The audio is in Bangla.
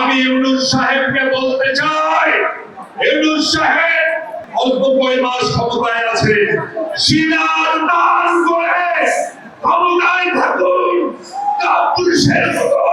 আমি ইউনুস সাহেবকে বলতে চাই। ইউনুস সাহেব অল্প কয় মাস ক্ষমতায় আছে। সিনার দান করে ক্ষমতায় থাকুন। কাপুরুষের মতো।